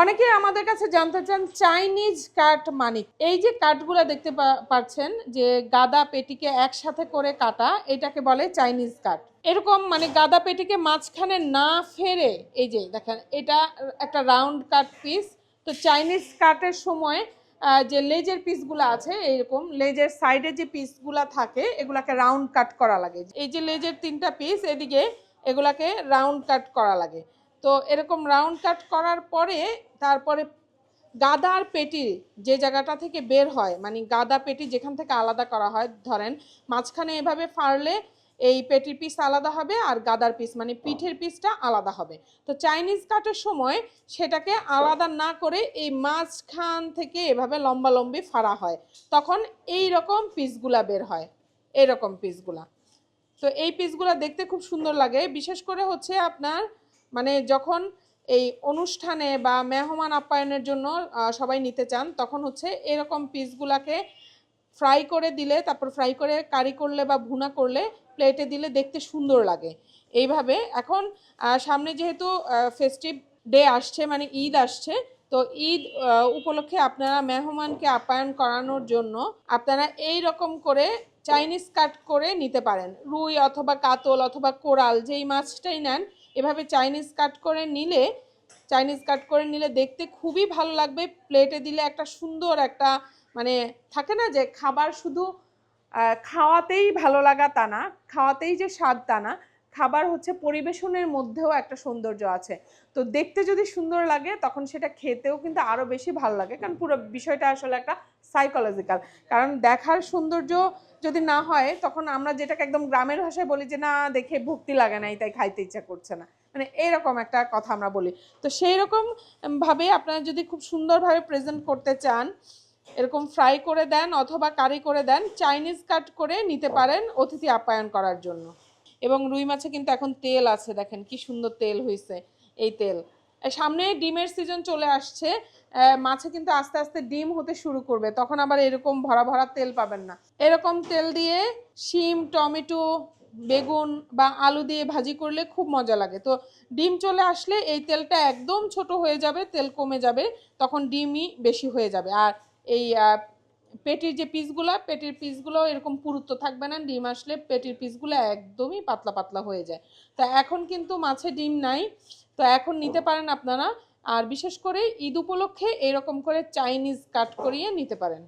অনেকে আমাদের কাছে জানতে চান চাইনিজ কাট মানিক। এই যে কাঠগুলো দেখতে পাচ্ছেন, যে গাদা পেটিকে একসাথে করে কাটা, এটাকে বলে চাইনিজ কাট এরকম মানে গাদা পেটিকে মাঝখানে না ফেরে, এই যে দেখেন, এটা একটা রাউন্ড কাট পিস তো চাইনিজ কাটের সময় যে লেজের পিসগুলো আছে এরকম লেজের সাইডে যে পিসগুলো থাকে, এগুলাকে রাউন্ড কাট করা লাগে। এই যে লেজের তিনটা পিস এদিকে এগুলাকে রাউন্ড কাট করা লাগে। তো এরকম রাউন্ড কাট করার পরে তারপরে গাদার পেটি যে জায়গাটা থেকে বের হয় মানে গাদা পেটি যেখান থেকে আলাদা করা হয়, ধরেন মাঝখানে এভাবে ফাড়লে এই পেটির পিস আলাদা হবে আর গাদার পিস মানে পিঠের পিসটা আলাদা হবে। তো চাইনিজ কাটের সময় সেটাকে আলাদা না করে এই মাঝখান থেকে এভাবে লম্বা লম্বি ফাড়া হয়। তখন এই রকম পিসগুলা বের হয়, এরকম পিসগুলা তো এই পিসগুলা দেখতে খুব সুন্দর লাগে, বিশেষ করে হচ্ছে আপনার মানে যখন এই অনুষ্ঠানে বা মেহমান আপ্যায়নের জন্য সবাই নিতে চান, তখন হচ্ছে এরকম পিসগুলাকে ফ্রাই করে দিলে, তারপর ফ্রাই করে কারি করলে বা ভুনা করলে প্লেটে দিলে দেখতে সুন্দর লাগে। এইভাবে এখন সামনে যেহেতু ফেস্টিভ ডে আসছে মানে ঈদ আসছে, তো ঈদ উপলক্ষে আপনারা মেহমানকে আপ্যায়ন করানোর জন্য আপনারা এই রকম করে চাইনিজ কাট করে নিতে পারেন। রুই অথবা কাতল অথবা কোরাল, যেই মাছটাই নেন এভাবে চাইনিজ কাট করে নিলে চাইনিজ কাট করে নিলে দেখতে খুবই ভালো লাগবে। প্লেটে দিলে একটা সুন্দর একটা মানে থাকে না যে, খাবার শুধু খাওয়াতেই ভালো লাগা তা না, খাওয়াতেই যে স্বাদ তা না খাবার হচ্ছে পরিবেশনের মধ্যেও একটা সৌন্দর্য আছে। তো দেখতে যদি সুন্দর লাগে তখন সেটা খেতেও কিন্তু আরও বেশি ভালো লাগে। কারণ পুরো বিষয়টা আসলে একটা সাইকোলজিক্যাল কারণ দেখার সৌন্দর্য যদি না হয় তখন আমরা যেটাকে একদম গ্রামের ভাষায় বলি যে না দেখে ভক্তি লাগে নাই তাই খাইতে ইচ্ছা করছে না। মানে এইরকম একটা কথা আমরা বলি। তো সেই রকম ভাবে আপনারা যদি খুব সুন্দরভাবে প্রেজেন্ট করতে চান এরকম ফ্রাই করে দেন অথবা কারি করে দেন চাইনিজ কাট করে নিতে পারেন অতিথি আপ্যায়ন করার জন্য। এবং রুই মাছে কিন্তু এখন তেল আছে, দেখেন কি সুন্দর তেল হয়েছে এই তেল। সামনে ডিমের সিজন চলে আসছে মাছে কিন্তু আস্তে আস্তে ডিম হতে শুরু করবে, তখন আবার এরকম ভরা ভরা তেল পাবেন না। এরকম তেল দিয়ে শিম, টমেটো, বেগুন বা আলু দিয়ে ভাজি করলে খুব মজা লাগে। তো ডিম চলে আসলে এই তেলটা একদম ছোট হয়ে যাবে, তেল কমে যাবে, তখন ডিমই বেশি হয়ে যাবে। আর এই পেটির যে পিসগুলো, পেটির পিসগুলো এরকম পুরুত্ব থাকবে না, ডিম আসলে পেটির পিসগুলো একদমই পাতলা পাতলা হয়ে যায়। তা এখন কিন্তু মাছে ডিম নাই, তো এখন নিতে পারেন আপনারা। আর বিশেষ করে ঈদ উপলক্ষে এরকম করে চাইনিজ কাট করিয়ে নিতে পারেন।